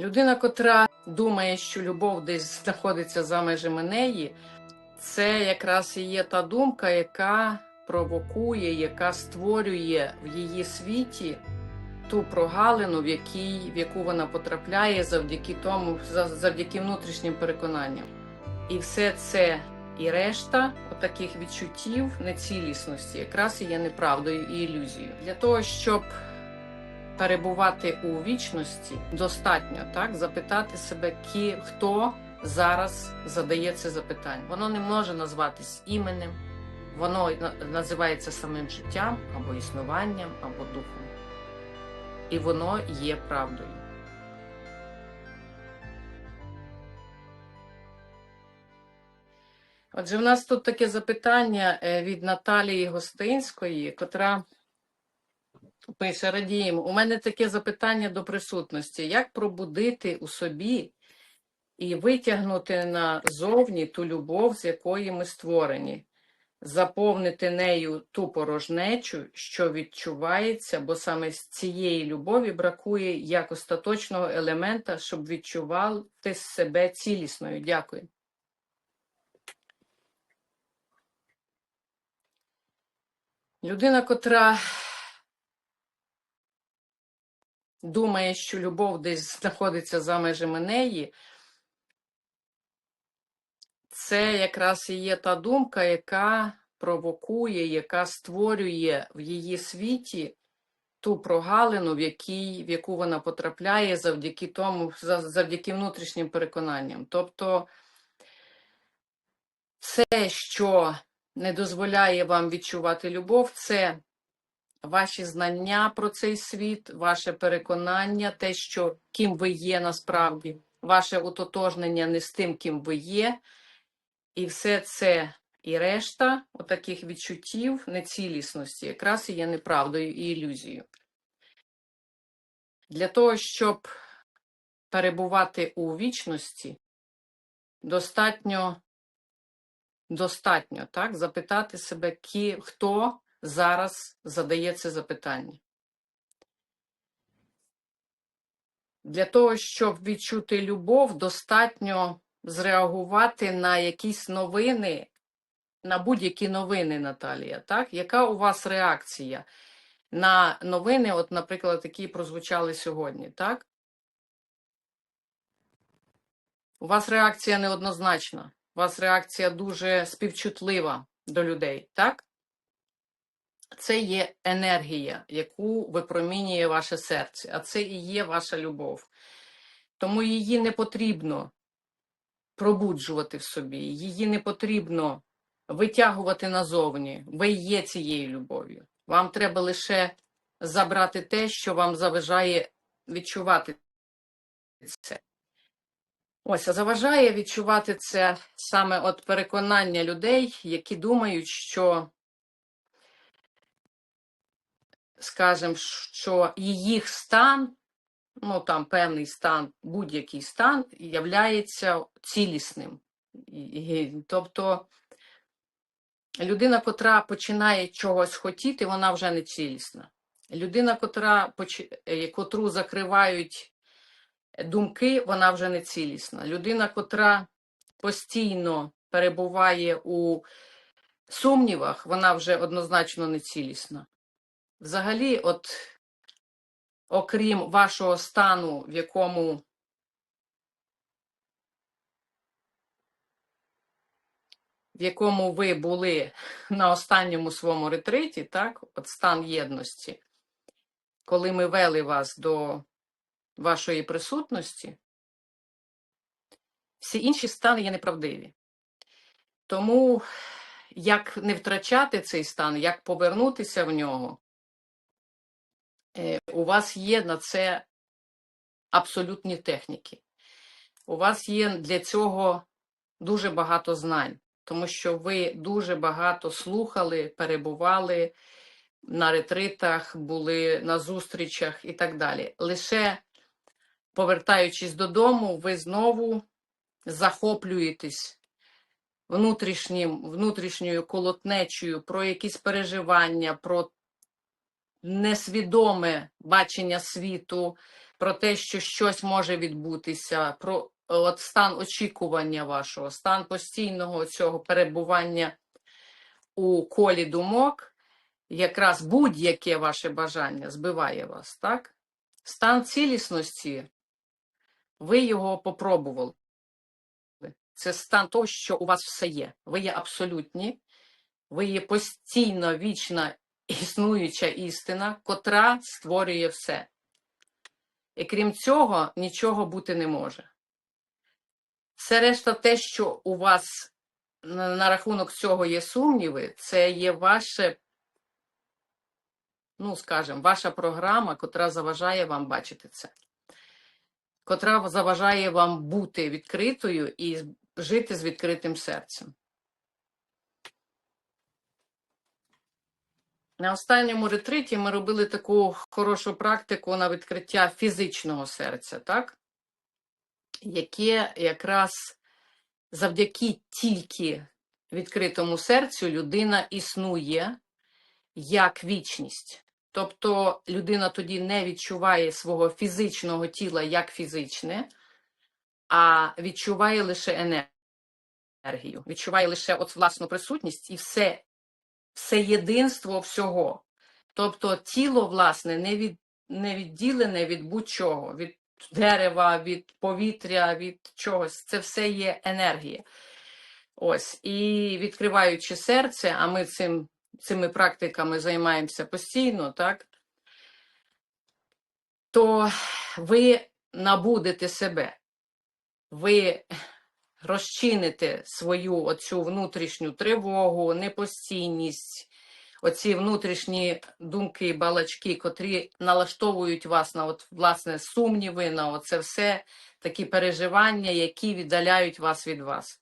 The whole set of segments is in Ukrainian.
Людина, котра думає, що любов десь знаходиться за межами неї, це якраз і є та думка, яка провокує, яка створює в її світі ту прогалину, в, якій, в яку вона потрапляє завдяки тому, за- завдяки внутрішнім переконанням. І все це і решта таких відчуттів нецілісності якраз і є неправдою і ілюзією. Для того, щоб перебувати у вічності, достатньо так запитати себе, кі, хто зараз задає це запитання. Воно не може назватись іменем, воно називається самим життям або існуванням, або духом. І воно є правдою. Отже, в нас тут таке запитання е, від Наталії Гостинської, котра пише Радіємо. У мене таке запитання до присутності: як пробудити у собі і витягнути назовні ту любов, з якої ми створені, заповнити нею ту порожнечу, що відчувається, бо саме з цієї любові бракує як остаточного елемента, щоб відчувати себе цілісною. Дякую. Людина, котра думає, що любов десь знаходиться за межами неї, це якраз і є та думка, яка провокує, яка створює в її світі ту прогалину, в, якій, в яку вона потрапляє завдяки тому, завдяки внутрішнім переконанням. Тобто все, що не дозволяє вам відчувати любов, це ваші знання про цей світ, ваше переконання, те, що ким ви є насправді, ваше ототожнення не з тим, ким ви є, і все це і решта отаких відчуттів нецілісності якраз і є неправдою і ілюзією. Для того, щоб перебувати у вічності, достатньо достатньо так, запитати себе, хто зараз задає це запитання. Для того, щоб відчути любов, достатньо зреагувати на якісь новини, на будь-які новини, Наталія. Так? Яка у вас реакція на новини, от, наприклад, які прозвучали сьогодні, так? У вас реакція неоднозначна, у вас реакція дуже співчутлива до людей, так? Це є енергія, яку випромінює ваше серце, а це і є ваша любов. Тому її не потрібно пробуджувати в собі, її не потрібно витягувати назовні. Ви є цією любов'ю. Вам треба лише забрати те, що вам заважає відчувати це. Ось, а заважає відчувати це саме от переконання людей, які думають, що, скажімо, що їх стан, ну там певний стан, будь-який стан, являється цілісним. Тобто людина, котра починає чогось хотіти, вона вже не цілісна. Людина, котра, е, котру закривають думки, вона вже не цілісна. Людина, котра постійно перебуває у сумнівах, вона вже однозначно не цілісна. Взагалі, от окрім вашого стану, в якому в якому ви були на останньому своєму ретриті, так, от стан єдності, коли ми вели вас до вашої присутності, всі інші стани є неправдиві. Тому як не втрачати цей стан, як повернутися в нього, у вас є на це абсолютні техніки. У вас є для цього дуже багато знань, тому що ви дуже багато слухали, перебували на ретритах, були на зустрічах і так далі. Лише повертаючись додому, ви знову захоплюєтесь внутрішнім, внутрішньою колотнечею про якісь переживання, про несвідоме бачення світу, про те, що щось може відбутися, про от стан очікування вашого, стан постійного цього перебування у колі думок, якраз будь-яке ваше бажання збиває вас, так? Стан цілісності, ви його попробували. Це стан того, що у вас все є. Ви є абсолютні, ви є постійно вічна існуюча істина, котра створює все. І крім цього, нічого бути не може. Все решта, те, що у вас на, на рахунок цього є сумніви, це є ваше, ну, скажімо, ваша програма, котра заважає вам бачити це, котра заважає вам бути відкритою і жити з відкритим серцем. На останньому ретриті ми робили таку хорошу практику на відкриття фізичного серця, так? яке якраз завдяки тільки відкритому серцю людина існує як вічність. Тобто людина тоді не відчуває свого фізичного тіла як фізичне, а відчуває лише енергію, відчуває лише от власну присутність і все, все єдинство всього. Тобто тіло, власне, не, від, не відділене від будь-чого, від дерева, від повітря, від чогось. Це все є енергія. Ось, і відкриваючи серце, а ми цим, цими практиками займаємося постійно, так? То ви набудете себе, ви розчините свою оцю внутрішню тривогу, непостійність, оці внутрішні думки, балачки, котрі налаштовують вас на от, власне сумніви, на оце все такі переживання, які віддаляють вас від вас.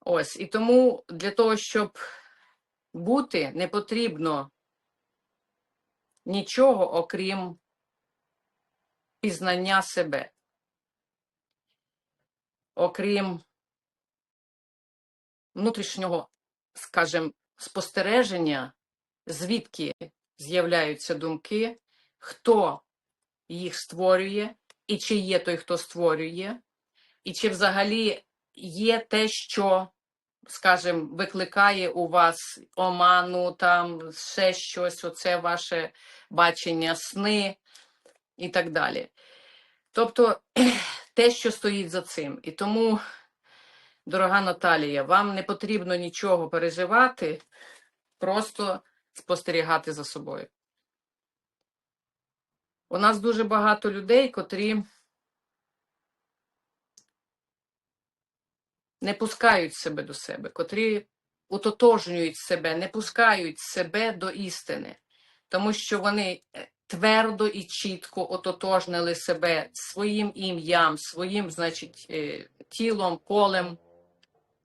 Ось, і тому для того, щоб бути, не потрібно нічого, окрім пізнання себе, окрім внутрішнього, скажімо, спостереження, звідки з'являються думки, хто їх створює, і чи є той, хто створює, і чи взагалі є те, що, скажімо, викликає у вас оману, там ще щось, оце ваше бачення сни і так далі. Тобто те, що стоїть за цим. І тому, дорога Наталія, вам не потрібно нічого переживати, просто спостерігати за собою. У нас дуже багато людей, котрі не пускають себе до себе, котрі утотожнюють себе, не пускають себе до істини, тому що вони е, твердо і чітко ототожнили себе своїм ім'ям, своїм, значить, е, тілом, полем,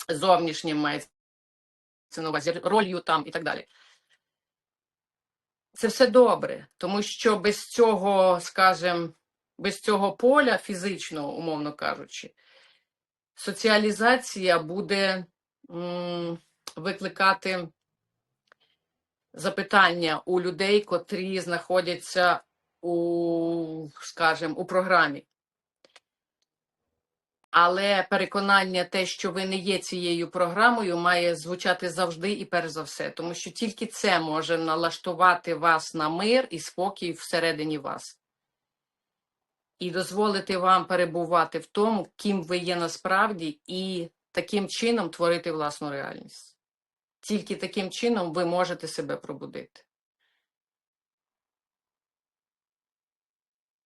зовнішнім мається на увазі, ролью там і так далі. Це все добре, тому що без цього, скажімо, без цього поля фізичного, умовно кажучи, соціалізація буде викликати запитання у людей, котрі знаходяться у, скажімо, у програмі. Але переконання те, що ви не є цією програмою, має звучати завжди і перш за все, тому що тільки це може налаштувати вас на мир і спокій всередині вас. І дозволити вам перебувати в тому, ким ви є насправді, і таким чином творити власну реальність. Тільки таким чином ви можете себе пробудити.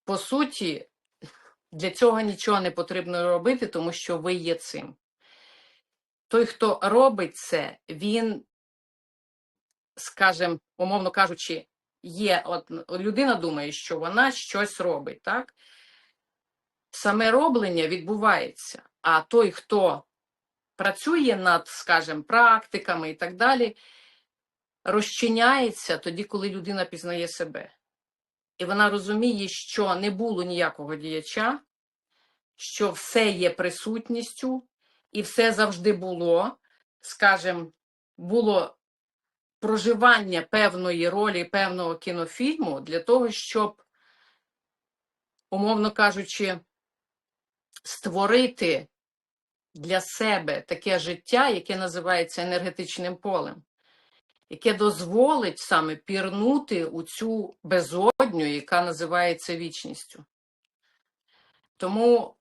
По суті, для цього нічого не потрібно робити, тому що ви є цим. Той, хто робить це, він, скажімо, умовно кажучи, є, от людина думає, що вона щось робить, так? Саме роблення відбувається, а той, хто працює над, скажімо, практиками і так далі, розчиняється тоді, коли людина пізнає себе. І вона розуміє, що не було ніякого діяча, що все є присутністю, і все завжди було, скажімо, було проживання певної ролі, певного кінофільму для того, щоб умовно кажучи, створити для себе таке життя, яке називається енергетичним полем, яке дозволить саме пірнути у цю безодню, яка називається вічністю. Тому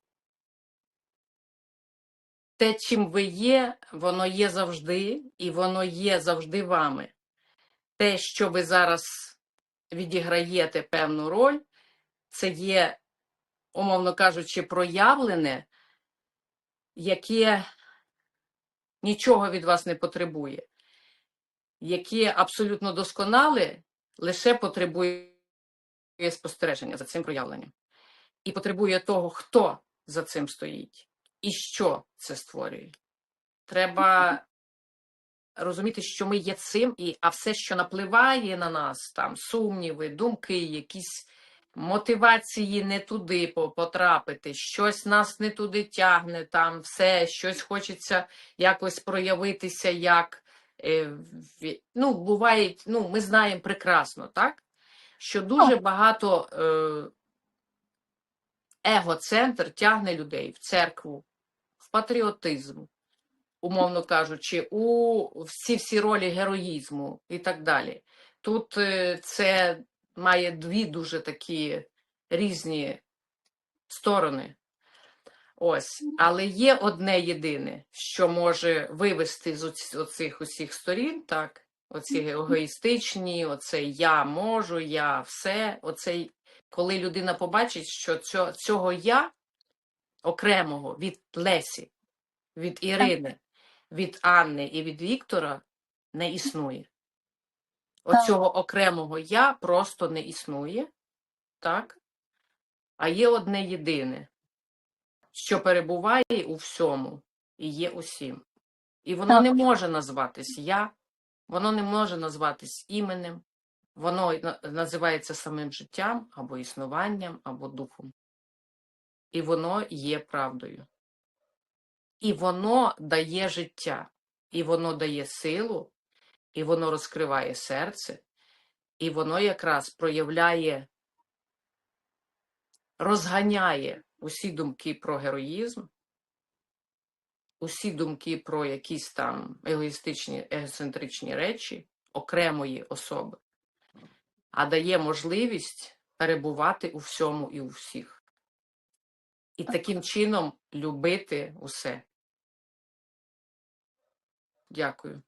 те, чим ви є, воно є завжди, і воно є завжди вами. Те, що ви зараз відіграєте певну роль, це є, умовно кажучи, проявлене, яке нічого від вас не потребує, яке абсолютно досконале, лише потребує спостереження за цим проявленням. І потребує того, хто за цим стоїть і що це створює. Треба розуміти, що ми є цим, і, а все, що напливає на нас, там сумніви, думки, якісь мотивації не туди потрапити, щось нас не туди тягне, там все, щось хочеться якось проявитися, як е, ну, буває, ну, ми знаємо прекрасно, так? Що дуже багато е, егоцентр тягне людей в церкву, в патріотизм, умовно кажучи, у всі всі ролі героїзму і так далі. Тут е, це має дві дуже такі різні сторони. Ось, але є одне єдине, що може вивести з оцих усіх сторін, так, оці егоїстичні, оце я можу, я все, оцей, коли людина побачить, що цього, цього я окремого від Лесі, від Ірини, від Анни і від Віктора не існує. Оцього окремого я просто не існує, так? А є одне єдине, що перебуває у всьому і є усім. І воно Так. не може назватись я, воно не може назватись іменем, воно називається самим життям або існуванням, або духом. І воно є правдою. І воно дає життя, і воно дає силу, і воно розкриває серце, і воно якраз проявляє, розганяє усі думки про героїзм, усі думки про якісь там егоїстичні, егоцентричні речі окремої особи, а дає можливість перебувати у всьому і у всіх. І таким чином любити усе. Дякую.